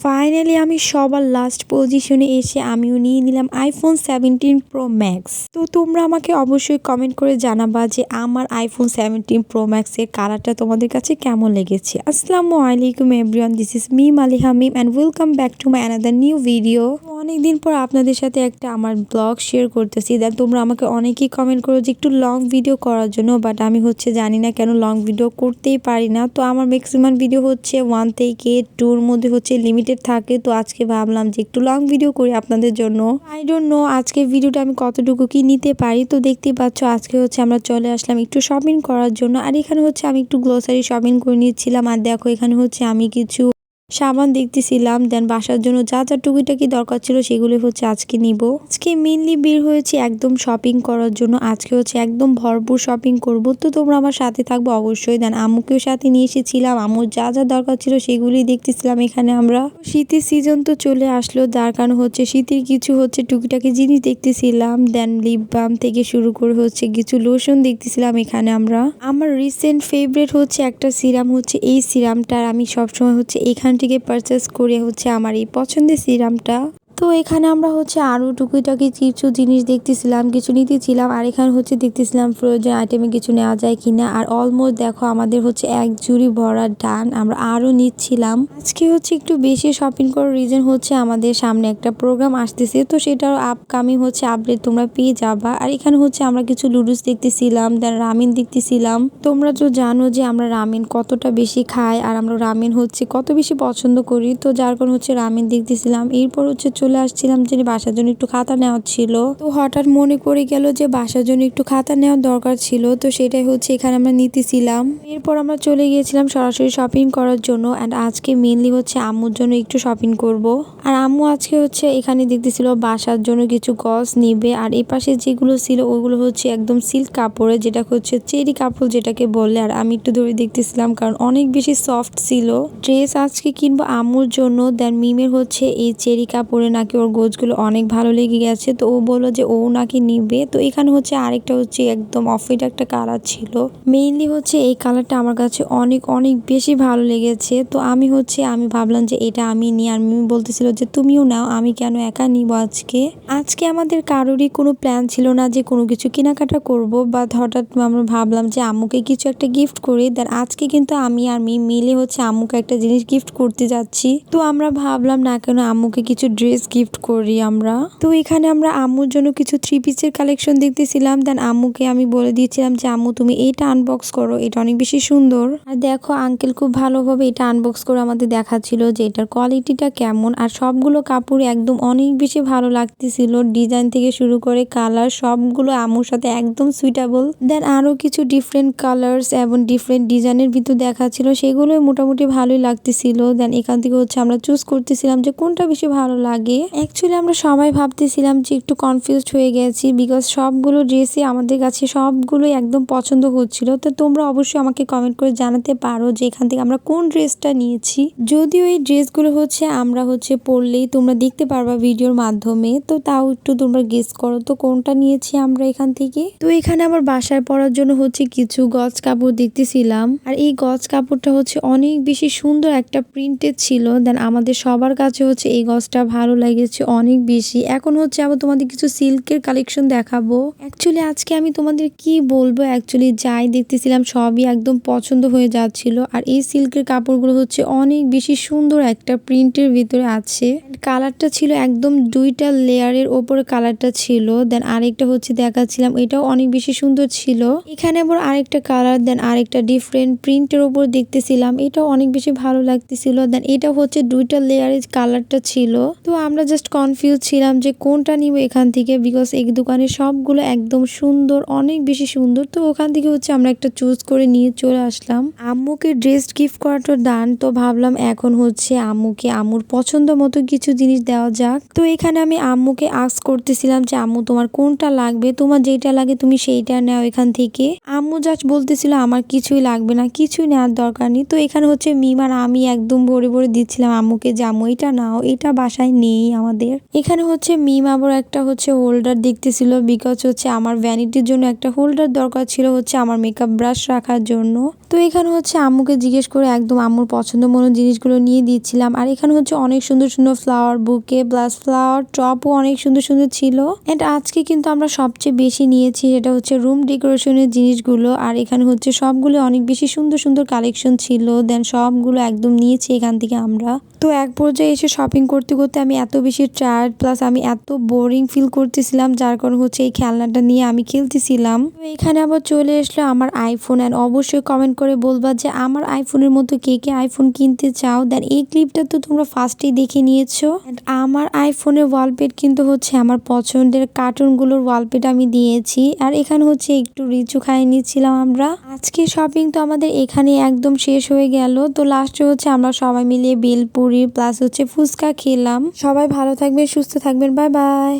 5 finally আমি সবার last পজিশনে এসে আমিও নিয়ে নিলাম আইফোন সেভেন্টিন প্রো ম্যাক্স তো তোমরা আমাকে অবশ্যই কমেন্ট করে জানাবা যে আমার আইফোন সেভেন্টিন প্রো ম্যাক্সের কালারটা তোমাদের কাছে কেমন লেগেছে। আসসালামু আলাইকুম everyone this is me Maliha Mim and welcome back to my another new video অনেকদিন পর আপনাদের সাথে একটা আমার ব্লগ শেয়ার করতেছি। দেন তোমরা আমাকে অনেকেই কমেন্ট করো যে একটু লং ভিডিও করার জন্য বাট আমি হচ্ছে জানি না কেন লং ভিডিও করতেই পারি না। তো আমার ম্যাক্সিমাম ভিডিও হচ্ছে ওয়ান থেকে টুর মধ্যে হচ্ছে লিমিটেড থাকে তো আজকে ভাবলাম যে একটু লং ভিডিও করি আপনাদের জন্য। আই ডোন্ট নো আজকে ভিডিওটা আমি কতটুকু কি নিতে পারি। তো দেখতেই পাচ্ছ আজকে হচ্ছে আমরা চলে আসলাম একটু শপিং করার জন্য। আর এখানে হচ্ছে আমি একটু গ্লোসারি শপিং করে নিয়েছিলাম আর দেখো এখানে হচ্ছে আমি কিছু সাবান দেখতেছিলাম দেন বাসার জন্য যা যা টুকিটাকি দরকার ছিল সেগুলো হচ্ছে আজকে নিব। আজকে মেনলি বের হয়েছে একদম শপিং করার জন্য। আজকে হচ্ছে একদম ভরপুর শপিং করব। তো তোমরা আমার সাথে থাকব অবশ্যই। দেন আম্মুকেও সাথে নিয়ে এসেছিলাম। আম্মুর যা যা দরকার ছিল সেগুলি দেখতেছিলাম এখানে আমরা। শীতের সিজন তো চলে আসলো। যার কারণ হচ্ছে শীতের কিছু হচ্ছে টুকিটাকি জিনিস দেখতেছিলাম। দেন লিপ বাম থেকে শুরু করে হচ্ছে কিছু লোশন দেখতেছিলাম এখানে আমরা। আমার রিসেন্ট ফেভারেট হচ্ছে একটা সিরাম হচ্ছে এই সিরামটার আমি সবসময় হচ্ছে এখান থেকে পারচেস করে হচ্ছে আমার এই পছন্দের সিরামটা তো এখানে আমরা হচ্ছে আরও টুকিটাকি কিছু জিনিস দেখতেছিলাম, কিছু নিতেছিলাম, আর এখানে হচ্ছে দেখতেছিলাম প্রয়োজন আইটেমে কিছু নেওয়া যায় কিনা। আর অলমোস্ট দেখো আমাদের হচ্ছে এক জুড়ি ভরা ডান আমরা আরও নিচ্ছিলাম। আজকে হচ্ছে একটু বেশি শপিং করার রিজন হচ্ছে আমাদের সামনে একটা প্রোগ্রাম আসতেছে, তো সেটার আপকামিং হচ্ছে আপডেট তোমরা পেয়ে যাবা। আর এখানে হচ্ছে আমরা কিছু লুডুস দেখতেছিলাম দেন রামিন দেখতেছিলাম। তোমরা তো জানো যে আমরা রামিন কতটা বেশি খাই, আর আমরা রামিন হচ্ছে কত বেশি পছন্দ করি, তো যার কারণে হচ্ছে রামিন দেখতেছিলাম। এরপর হচ্ছে চলে আসছিলাম যে বাসার জন্য একটু খাতা নেওয়ার ছিল। তো হঠাৎ মনে পড়ে গেল যে বাসার জন্য একটু খাতা নেওয়ার দরকার ছিল। তো সেটাই হচ্ছে এখানে আমরা নিতেছিলাম। এরপর আমরা চলে গিয়েছিলাম সরাসরি শপিং করার জন্য অ্যান্ড আজকে মেনলি হচ্ছে আম্মুর জন্য একটু শপিং করব। আর আম্মু আজকে হচ্ছে এখানে দেখতেছিল বাসার জন্য কিছু গজ নিবে। আর এই পাশে যেগুলো ছিল ওগুলো হচ্ছে একদম সিল্ক কাপড়ে যেটা হচ্ছে চেরি কাপড় যেটাকে বললে আর আমি একটু ধরে দেখতেছিলাম কারণ অনেক বেশি সফট ছিল। ড্রেস আজকে কিনবো আম্মুর জন্য দেন মিমের হচ্ছে এই চেরি কাপড়ে নাকি ওর গোছগুলো অনেক ভালো লেগে গেছে। তো ও বলল যে ও নাকি নিবে। তো এখানে হচ্ছে আরেকটা হচ্ছে একদম অফিট একটা কালার ছিল। মেইনলি হচ্ছে এই কালারটা আমার কাছে অনেক অনেক বেশি ভালো লেগেছে। তো আমি হচ্ছে, আমি ভাবলাম যে এটা আমি নিই। আর মিমি বলতেছিল যে তুমিও নাও, আমি কেন একা নিব আজকে? আজকে আমাদের কারোরই কোনো প্ল্যান ছিল না যে কোনো কিছু কেনাকাটা করব। বা হঠাৎ আমরা ভাবলাম যে আম্মুকে কিছু একটা গিফট করি। দেন আজকে কিন্তু আমি আর মি মিলে হচ্ছে আম্মুকে একটা জিনিস গিফট করতে যাচ্ছি। তো আমরা ভাবলাম না কেন আম্মুকে কিছু ড্রেস গিফট করি আমরা। তো এখানে আমরা আম্মুর জন্য কিছু থ্রি পিসের কালেকশন দেখতেছিলাম। দেন আম্মুকে আমি বলে দিয়েছিলাম যে, আম্মু, তুমি এইটা আনবক্স করো, এটা অনেক বেশি সুন্দর। আর দেখো আঙ্কেল খুব ভালোভাবে এটা আনবক্স করে আমাদের দেখাচ্ছিল যে, এটার কোয়ালিটিটা কেমন। আর সবগুলো কাপড় একদম অনেক বেশি ভালো লাগতেছিল। ডিজাইন থেকে শুরু করে কালার সবগুলো আম্মুর সাথে একদম সুইটেবল দেন আরও কিছু ডিফারেন্ট কালার্স এবং ডিফারেন্ট ডিজাইনের ভিতর দেখাচ্ছিল। সেগুলো মোটামুটি ভালোই লাগতেছিল। দেন এখান থেকে হচ্ছে আমরা চুজ করতেছিলাম যে, কোনটা বেশি ভালো লাগে। অ্যাকচুয়ালি আমরা সবাই ভাবতেছিলাম যে একটু কনফিউজড হয়ে গেছি বিকজ সবগুলো ড্রেসই আমাদের কাছে সবগুলোই একদম পছন্দ হচ্ছিল। তো তোমরা অবশ্যই আমাকে কমেন্ট করে জানাতে পারো যে এখান থেকে আমরা কোন ড্রেসটা নিয়েছি। যদিও এই ড্রেসগুলো হচ্ছে আমরা হচ্ছে পরলেই তোমরা দেখতে পারবা ভিডিওর মাধ্যমে। তো তাও একটু তোমরা গেস করো তো কোনটা নিয়েছি আমরা এখান থেকে। তো এখানে আমার বাসায় পরার জন্য হচ্ছে কিছু গজ কাপড় দেখতেছিলাম। আর এই গজ কাপড়টা হচ্ছে অনেক বেশি সুন্দর একটা প্রিন্টেড ছিল। দেন আমাদের সবার কাছে হচ্ছে এই গজটা ভালো লেগেছে অনেক বেশি। এখন হচ্ছে আবার তোমাদের কিছু সিল্কের কালেকশন দেখাবো। অ্যাকচুয়ালি আজকে আমি তোমাদের কি বলব? অ্যাকচুয়ালি যাই দেখতেছিলাম, সবই একদম পছন্দ হয়ে যাচ্ছিল। আর এই সিল্কের কাপড়গুলো হচ্ছে অনেক বেশি সুন্দর একটা প্রিন্টের ভিতরে আছে। কালারটা ছিল একদম দুইটা লেয়ারের ওপরে কালারটা ছিল। দেন আরেকটা হচ্ছে দেখাচ্ছিলাম, এটাও অনেক বেশি সুন্দর ছিল। এখানে আবার আরেকটা কালার দেন আরেকটা ডিফারেন্ট প্রিন্টের ওপর দেখতেছিলাম। এটাও অনেক বেশি ভালো লাগতেছিল। দেন এটা হচ্ছে দুইটা লেয়ারের কালারটা ছিল। তো আমরা জাস্ট কনফিউজ ছিলাম যে কোনটা নিব এখান থেকে বিকজ এই দোকানে সবগুলো একদম সুন্দর, অনেক বেশি সুন্দর। তো ওখান থেকে হচ্ছে আমরা একটা চুজ করে নিয়ে চলে আসলাম। আম্মুকে ড্রেস গিফট করাটা দান তো ভাবলাম এখন হচ্ছে আম্মুকে আম্মুর পছন্দ মতো কিছু জিনিস দেওয়া যাক। তো এখানে আমি আম্মুকে আস করতেছিলাম যে, আম্মু, তোমার কোনটা লাগবে? তোমার যেটা লাগে তুমি সেইটা নাও এখান থেকে। আম্মু জাস্ট বলতেছিল, আমার কিছুই লাগবে না, কিছুই নেওয়ার দরকার নেই। তো এখানে হচ্ছে মিমার আমি একদম ভরে ভরে দিচ্ছিলাম আম্মুকে যে, আম্মু, এটা নাও, এটা বাসায় নেই। নেই আমাদের। এখানে হচ্ছে মিম আবার একটা হচ্ছে হোল্ডার দেখতেছিল বিকজ হচ্ছে আমার ভ্যানিটির জন্য একটা হোল্ডার দরকার ছিল হচ্ছে আমার মেকআপ ব্রাশ রাখার জন্য। তো এখানে হচ্ছে আম্মুকে জিজ্ঞেস করে একদম আম্মুর পছন্দ মতো জিনিসগুলো নিয়ে দিচ্ছিলাম। আর এখানে হচ্ছে অনেক সুন্দর সুন্দর ফ্লাওয়ার বুকে প্লাস ফ্লাওয়ার টপও অনেক সুন্দর সুন্দর ছিল। এন্ড আজকে কিন্তু আমরা সবচেয়ে বেশি নিয়েছি সেটা হচ্ছে রুম ডেকোরেশনের জিনিসগুলো। আর এখানে হচ্ছে সবগুলো অনেক বেশি সুন্দর সুন্দর কালেকশন ছিল। দেন সবগুলো একদম নিয়েছি এখান থেকে আমরা। তো এক পর্যায়ে এসে শপিং করতে করতে আমি এত বেশি টায়ার্ড প্লাস আমি এত বোরিং ফিল করতেছিলাম, যার কারণে হচ্ছে এই খেলনাটা নিয়ে আমি খেলতেছিলাম। এখানে আবার চলে আসলো আমার আইফোন অ্যান্ড অবশ্যই কমেন্ট করে বলবা যে আমার আইফোনের মতো কে কে আইফোন কিনতে চাও? দেন এই ক্লিপটা তো তোমরা ফার্স্টেই দেখে নিয়েছো। আমার আইফোনের ওয়ালপেট কিন্তু হচ্ছে আমার পছন্দের কার্টুনগুলোর ওয়ালপেট আমি দিয়েছি। আর এখানে হচ্ছে একটু রিচু খাইয়ে নিচ্ছিলাম আমরা। আজকে শপিং তো আমাদের এখানে একদম শেষ হয়ে গেল। তো লাস্টে হচ্ছে আমরা সবাই মিলিয়ে বেলপুরি প্লাস হচ্ছে ফুচকা খেলাম। সবাই ভালো থাকবেন সুস্থ থাকবেন বাই বাই।